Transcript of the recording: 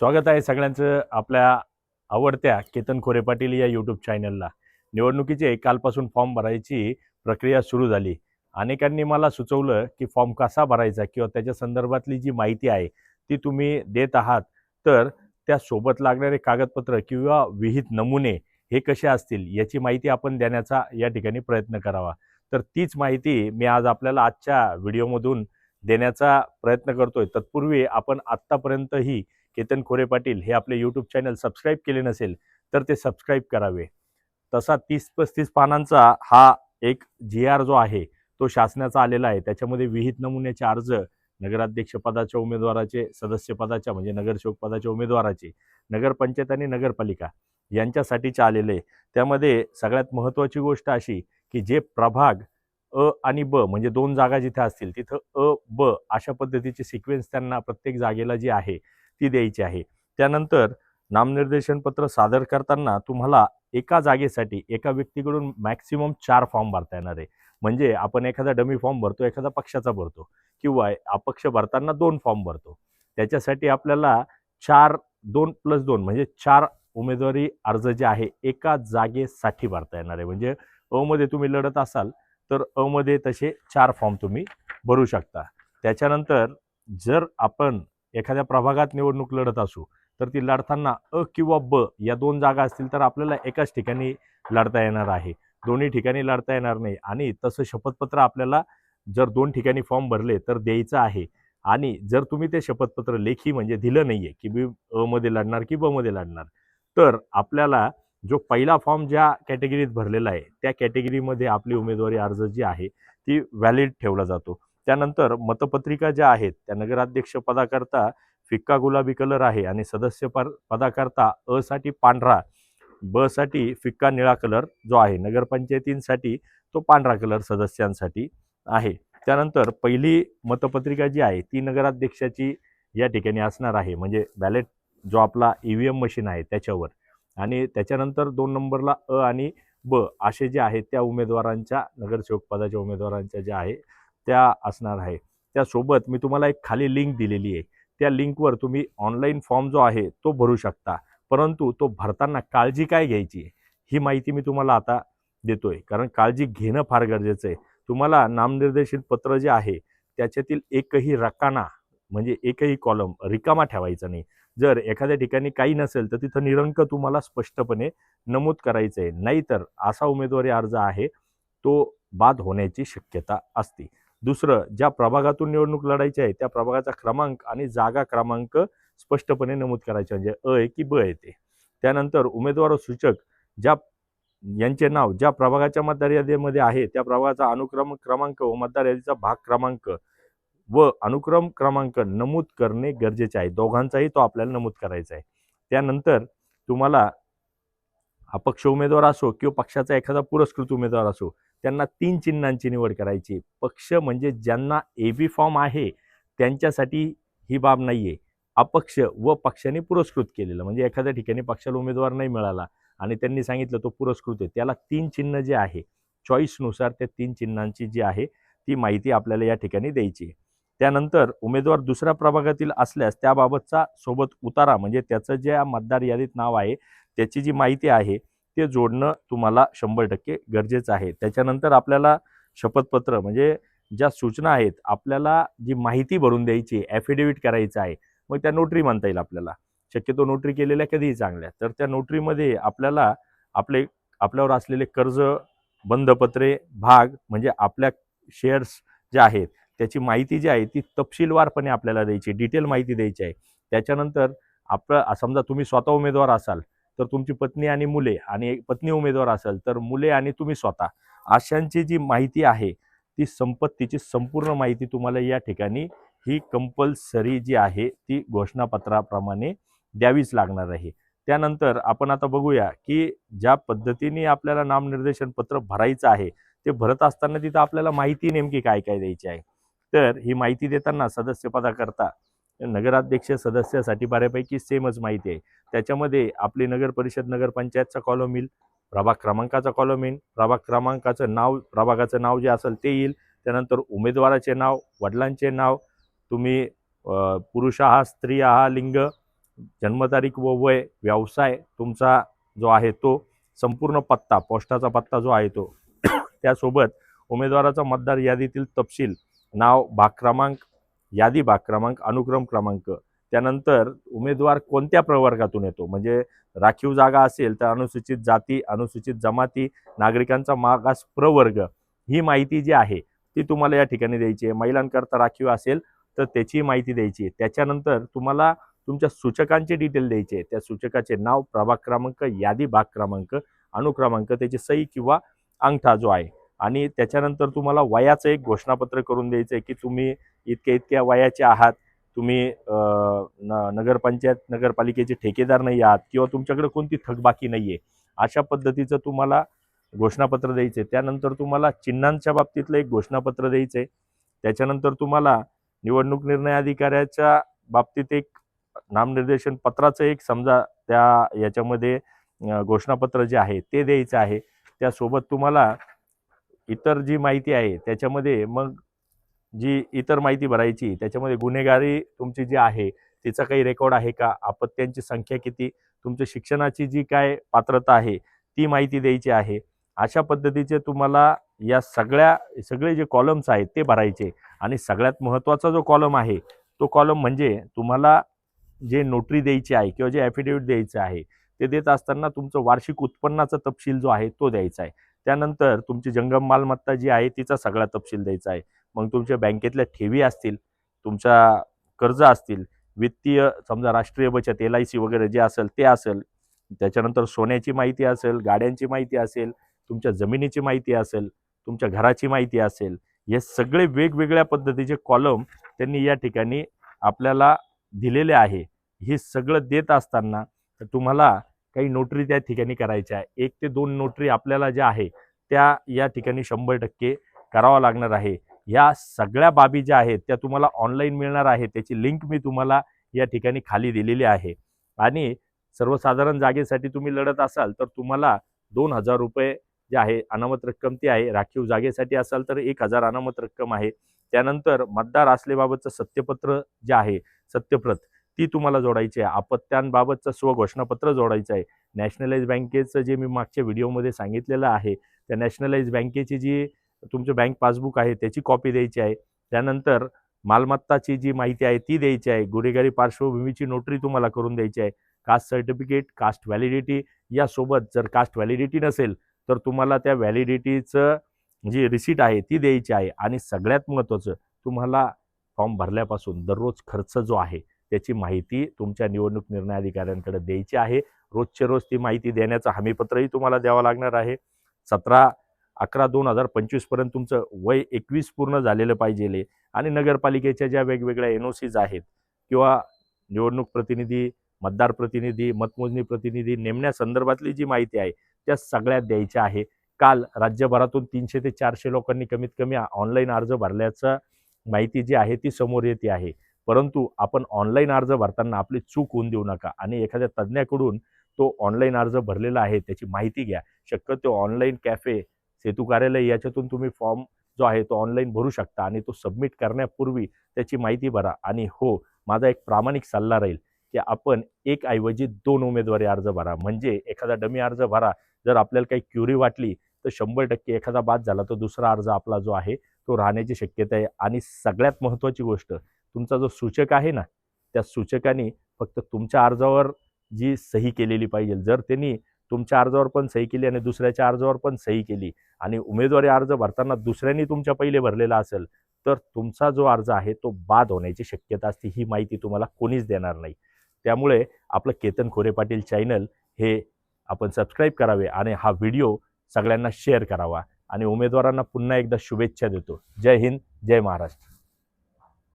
स्वागत आहे सगळ्यांचं आपल्या आवडत्या केतन खोरे पाटील या यूट्यूब चॅनलला निवडणुकीचे कालपासून फॉर्म भरायची प्रक्रिया सुरू झाली. अनेकांनी मला सुचवलं की फॉर्म कसा भरायचा किंवा त्याच्या संदर्भातली जी माहिती आहे ती तुम्ही देत आहात. तर त्या सोबत लागणारे कागदपत्र किंवा विहित नमुने हे कसे असतील याची माहिती आपण देण्याचा या ठिकाणी प्रयत्न करावा. तर तीच माहिती मी आज आपल्याला आजच्या व्हिडिओमधून देण्याचा प्रयत्न करतोय. तत्पूर्वी आपण आत्तापर्यंतही केतन खोरे पाटील हे आपले यूट्यूब चॅनल सबस्क्राईब केले नसेल तर ते सबस्क्राईब करावे. तसा तीस पस्तीस पानांचा हा एक जी आर जो आहे तो शासनाचा आलेला आहे. त्याच्यामध्ये विहित नमुन्याचे अर्ज नगराध्यक्ष पदाच्या उमेदवाराचे सदस्य पदाच्या म्हणजे नगरसेवक पदाच्या उमेदवाराचे नगरपंचायत आणि नगरपालिका यांच्यासाठीचे आलेले त्यामध्ये सगळ्यात महत्त्वाची गोष्ट अशी की जे प्रभाग अ आणि ब म्हणजे दोन जागा जिथे असतील तिथं अ ब अशा पद्धतीची सिक्वेन्स त्यांना प्रत्येक जागेला जी आहे ती द्यायची आहे. त्यानंतर नामनिर्देशन पत्र सादर करताना तुम्हाला एका जागेसाठी एका व्यक्तीकडून मॅक्सिमम चार फॉर्म भरता येणार आहे. म्हणजे आपण एखादा डमी फॉर्म भरतो एखादा पक्षाचा भरतो किंवा अपक्ष भरताना दोन फॉर्म भरतो. त्याच्यासाठी आपल्याला चार दोन प्लस दोन म्हणजे चार उमेदवारी अर्ज जे आहे एका जागेसाठी भरता येणार आहे. म्हणजे अमध्ये तुम्ही लढत असाल तर अमध्ये तसे चार फॉर्म तुम्ही भरू शकता. त्याच्यानंतर जर आपण एखाद्या प्रभागात निवडणूक लढत असू तर ती लढताना अ किंवा ब या दोन जागा असतील तर आपल्याला एकाच ठिकाणी लढता येणार आहे. दोन्ही ठिकाणी लढता येणार नाही आणि तसं शपथपत्र आपल्याला जर दोन ठिकाणी फॉर्म भरले तर द्यायचं आहे आणि जर तुम्ही ते शपथपत्र लेखी म्हणजे दिलं नाही आहे की मी अ मध्ये लढणार की ब मध्ये लढणार तर आपल्याला जो पहिला फॉर्म ज्या कॅटेगरीत भरलेला आहे त्या कॅटेगरीमध्ये आपली उमेदवारी अर्ज जी आहे ती व्हॅलिड ठेवला जातो. त्यानंतर मतपत्रिका ज्या आहेत त्या नगराध्यक्ष पदाकरता फिक्का गुलाबी कलर आहे आणि सदस्य पदाकरता अ साठी पांढरा ब साठी फिक्का निळा कलर जो आहे नगरपंचायतींसाठी तो पांढरा कलर सदस्यांसाठी आहे. त्यानंतर पहिली मतपत्रिका जी आहे ती नगराध्यक्षाची या ठिकाणी असणार आहे म्हणजे बॅलेट जो आपला ई व्ही एम मशीन आहे त्याच्यावर. आणि त्याच्यानंतर दोन नंबरला अ आणि ब असे जे आहेत त्या उमेदवारांच्या नगरसेवक पदाच्या उमेदवारांच्या ज्या आहे त्या असणार आहे. त्यासोबत मी तुम्हाला एक खाली लिंक दिलेली आहे. त्या लिंकवर तुम्ही ऑनलाईन फॉर्म जो आहे तो भरू शकता. परंतु तो भरताना काळजी काय घ्यायची आहे? ही माहिती मी तुम्हाला आता देतोय. कारण काळजी घेणं फार गरजेचं आहे. तुम्हाला नामनिर्देशित पत्र जे आहे त्याच्यातील एकही रकाना म्हणजे एकही कॉलम रिकामा ठेवायचा नाही. जर एखाद्या ठिकाणी काही नसेल तर तिथं निरंक तुम्हाला स्पष्टपणे नमूद करायचं आहे नाहीतर असा उमेदवारी अर्ज आहे तो बाद होण्याची शक्यता असते. दुसरं ज्या प्रभागातून निवडणूक लढायची आहे त्या प्रभागाचा क्रमांक आणि जागा क्रमांक स्पष्टपणे नमूद करायचे. म्हणजे अ आहे की ब येते त्यानंतर उमेदवार सूचक ज्या यांचे नाव ज्या प्रभागाच्या मतदार यादीमध्ये आहे त्या प्रभागाचा अनुक्रम क्रमांक व मतदार यादीचा भाग क्रमांक व अनुक्रम क्रमांक नमूद करणे गरजेचे आहे. दोघांचाही तो आपल्याला नमूद करायचा आहे. त्यानंतर तुम्हाला अपक्ष उमेदवार असो किंवा पक्षाचा एखादा पुरस्कृत उमेदवार असो त्यांना तीन चिन्हांची निवड करायची. पक्ष म्हणजे ज्यांना ए बी फॉर्म आहे त्यांच्यासाठी ही बाब नाही आहे अपक्ष व पक्षाने पुरस्कृत केलेलं. म्हणजे एखाद्या ठिकाणी पक्षाला उमेदवार नाही मिळाला आणि त्यांनी सांगितलं तो पुरस्कृत आहे त्याला तीन चिन्ह जे आहे चॉईसनुसार त्या तीन चिन्हांची जी आहे ती माहिती आपल्याला या ठिकाणी द्यायची आहे. त्यानंतर उमेदवार दुसऱ्या प्रभागातील असल्यास त्याबाबतचा सोबत उतारा म्हणजे त्याचं ज्या मतदार यादीत नाव आहे त्याची जी माहिती आहे ते जोडणं तुम्हाला शंभर टक्के गरजेचं आहे. त्याच्यानंतर आपल्याला शपथपत्र म्हणजे ज्या सूचना आहेत आपल्याला जी माहिती भरून द्यायची ॲफिडेव्हिट करायचं आहे मग त्या नोटरी म्हणता येईल आपल्याला. शक्यतो नोटरी केलेल्या कधीही चांगल्या. तर त्या नोटरीमध्ये आपल्याला आपले आपल्यावर असलेले कर्ज बंधपत्रे भाग म्हणजे आपल्या शेअर्स ज्या आहेत त्याची माहिती जी आहे ती तपशीलवारपणे आपल्याला द्यायची डिटेल माहिती द्यायची आहे. त्याच्यानंतर आपलं समजा तुम्ही स्वतः उमेदवार असाल तर तुमची पत्नी आणि मुले आणि एक पत्नी उमेदवार असेल तर मुले आणि तुम्ही स्वतः. अशांची जी माहिती आहे ती संपत्तीची संपूर्ण माहिती तुम्हाला या ठिकाणी ही कंपल्सरी जी आहे ती घोषणापत्राप्रमाणे द्यावीच लागणार आहे. त्यानंतर आपण आता बघूया की ज्या पद्धतीने आपल्याला नामनिर्देशन पत्र भरायचं आहे ते भरत असताना तिथं आपल्याला माहिती नेमकी काय काय द्यायची आहे? तर ही माहिती देताना सदस्यपदाकरता नगराध्यक्ष सदस्यासाठी बऱ्यापैकी सेमच माहिती आहे. त्याच्यामध्ये आपली नगर परिषद नगरपंचायतचा कॉलम येईल प्रभाग क्रमांकाचा कॉलम येईल प्रभाग क्रमांकाचं नाव प्रभागाचं नाव जे असेल ते येईल. त्यानंतर उमेदवाराचे नाव वडिलांचे नाव तुम्ही पुरुष आहात स्त्री आहात लिंग जन्मतारीख व वय व्यवसाय तुमचा जो आहे तो संपूर्ण पत्ता पोस्टाचा पत्ता जो आहे तो. त्यासोबत उमेदवाराचा मतदार यादीतील तपशील नाव भाग क्रमांक यादी भाग क्रमांक अनुक्रम क्रमांक. त्यानंतर उमेदवार कोणत्या प्रवर्गातून येतो? म्हणजे राखीव जागा असेल तर अनुसूचित जाती अनुसूचित जमाती नागरिकांचा मागास प्रवर्ग ही माहिती जी आहे ती तुम्हाला या ठिकाणी द्यायची आहे. महिलांकरता राखीव असेल तर त्याची माहिती द्यायची आहे. त्याच्यानंतर तुम्हाला तुमच्या सूचकांचे डिटेल द्यायचे आहे. त्या सूचकाचे नाव प्रभाग क्रमांक यादी भाग क्रमांक अनुक्रमांक त्याची सही किंवा अंगठा जो आहे आणि त्याच्यानंतर तुम्हाला वयाचं एक घोषणापत्र करून द्यायचं आहे की तुम्ही इतक्या इतक्या वयाचे आहात तुम्ही न नगरपंचायत नगरपालिकेचे ठेकेदार नाही आहात किंवा तुमच्याकडे कोणती थकबाकी नाही आहे अशा पद्धतीचं तुम्हाला घोषणापत्र द्यायचं आहे त्यानंतर तुम्हाला चिन्हांच्या बाबतीतलं एक घोषणापत्र द्यायचं आहे त्याच्यानंतर तुम्हाला निवडणूक निर्णय अधिकाऱ्याच्या बाबतीत एक नामनिर्देशन पत्राचं एक समजा त्या याच्यामध्ये घोषणापत्र जे आहे ते द्यायचं आहे. त्यासोबत तुम्हाला इतर जी माहिती आहे त्याच्यामध्ये मग जी इतर माहिती भरायची त्याच्यामध्ये गुन्हेगारी तुमची जी आहे तिचा काही रेकॉर्ड आहे का? अपत्यांची संख्या किती? तुमच्या शिक्षणाची जी काय पात्रता आहे ती माहिती द्यायची आहे. अशा पद्धतीचे तुम्हाला या सगळ्या सगळे जे कॉलम्स आहेत ते भरायचे. आणि सगळ्यात महत्त्वाचा जो कॉलम आहे तो कॉलम म्हणजे तुम्हाला जे नोटरी द्यायची आहे किंवा जे ॲफिडेविट द्यायचं आहे ते देत असताना तुमचं वार्षिक उत्पन्नाचा तपशील जो आहे तो द्यायचा आहे. त्यानंतर तुमची जंगम मालमत्ता जी आहे तिचा सगळा तपशील द्यायचा आहे. मग तुमच्या बँकेतल्या ठेवी असतील तुमच्या कर्ज असतील वित्तीय समजा राष्ट्रीय बचत एल आय सी वगैरे जे असेल ते असेल त्याच्यानंतर सोन्याची माहिती असेल गाड्यांची माहिती असेल तुमच्या जमिनीची माहिती असेल तुमच्या घराची माहिती असेल हे सगळे वेगवेगळ्या पद्धतीचे कॉलम त्यांनी या ठिकाणी आपल्याला दिलेले आहे. हे सगळं देत असताना तुम्हाला काही नोटरी त्या ठिकाणी करायच्या. आहे एक ते दोन नोटरी आपल्याला ज्या आहे त्या या ठिकाणी शंभर टक्के करावा लागणार आहे. या सगळ्या बाबी ज्या आहेत त्या तुम्हाला ऑनलाईन मिळणार आहे. त्याची लिंक मी तुम्हाला या ठिकाणी खाली दिलेली आहे. आणि सर्वसाधारण जागेसाठी तुम्ही लढत असाल तर तुम्हाला दोन हजार रुपये जे आहे अनामत रक्कम ती आहे. राखीव जागेसाठी असाल तर एक हजार अनामत रक्कम आहे. त्यानंतर मतदार असलेबाबतचं सत्यपत्र जे आहे सत्यप्रत ती तुम्हाला जोडायची आहे. आपत्त्यांबाबतचं स्वघोषणापत्र जोडायचं आहे. नॅशनलाइज बँकेचं जे मी मागच्या व्हिडिओमध्ये सांगितलेलं आहे त्या नॅशनलाइज बँकेची जी तुमचं बँक पासबुक आहे त्याची कॉपी द्यायची आहे. त्यानंतर मालमत्ताची जी माहिती आहे ती द्यायची आहे. गुन्हेगारी पार्श्वभूमीची नोटरी तुम्हाला करून द्यायची आहे. कास्ट सर्टिफिकेट कास्ट व्हॅलिडिटी यासोबत जर कास्ट व्हॅलिडिटी नसेल तर तुम्हाला त्या व्हॅलिडिटीचं जी रिसीट आहे ती द्यायची आहे. आणि सगळ्यात महत्त्वाचं तुम्हाला फॉर्म भरल्यापासून दररोज खर्च जो आहे त्याची माहिती तुमच्या निवडणूक निर्णय अधिकाऱ्यांकडे द्यायची आहे. रोजचे रोज ती माहिती देण्याचं हमीपत्रही तुम्हाला द्यावं लागणार आहे. सतरा अकरा दोन हजार पंचवीसपर्यंत तुमचं वय एकवीस पूर्ण झालेलं पाहिजे आणि नगरपालिकेच्या ज्या वेगवेगळ्या एन ओ सीज आहेत किंवा निवडणूक प्रतिनिधी मतदार प्रतिनिधी मतमोजणी प्रतिनिधी नेमण्यासंदर्भातली जी माहिती आहे त्या सगळ्यात द्यायच्या आहे. काल राज्यभरातून तीनशे ते चारशे लोकांनी कमीत कमी ऑनलाईन अर्ज भरल्याचं माहिती जी आहे ती समोर येते आहे. परंतु आपण ऑनलाईन अर्ज भरताना आपली चूक होऊन देऊ नका आणि एखाद्या तज्ज्ञाकडून तो ऑनलाईन अर्ज भरलेला आहे त्याची माहिती घ्या. शक्यतो ऑनलाईन कॅफे सेतू कार्यालय याच्यातून तुम्ही फॉर्म जो आहे तो ऑनलाईन भरू शकता आणि तो सबमिट करण्यापूर्वी त्याची माहिती भरा. आणि हो माझा एक प्रामाणिक सल्ला राहील की आपण एक ऐवजी दोन उमेदवारी अर्ज भरा. म्हणजे एखादा डमी अर्ज भरा. जर आपल्याला काही क्युरी वाटली तर शंभर टक्के एखादा बाद झाला तर दुसरा अर्ज आपला जो आहे तो राहण्याची शक्यता आहे. आणि सगळ्यात महत्त्वाची गोष्ट तुमचा जो सूचक आहे ना त्या सूचकाने फक्त तुमच्या अर्जावर जी सही केलेली पाहिजे. जर त्यांनी तुमच्या अर्जावर पण सही केली आणि दुसऱ्याच्या अर्जावर पण सही केली आणि उमेदवारी अर्ज भरताना दुसऱ्यांनी तुमच्या पहिले भरलेला असेल तर तुमचा जो अर्ज आहे तो बाद होण्याची शक्यता असते ही माहिती तुम्हाला कोणीच देणार नाही. त्यामुळे आपलं केतन खोरे पाटील चॅनल हे आपण सबस्क्राईब करावे आणि हा व्हिडिओ सगळ्यांना शेअर करावा. आणि उमेदवारांना पुन्हा एकदा शुभेच्छा देतो. जय हिंद जय महाराष्ट्र.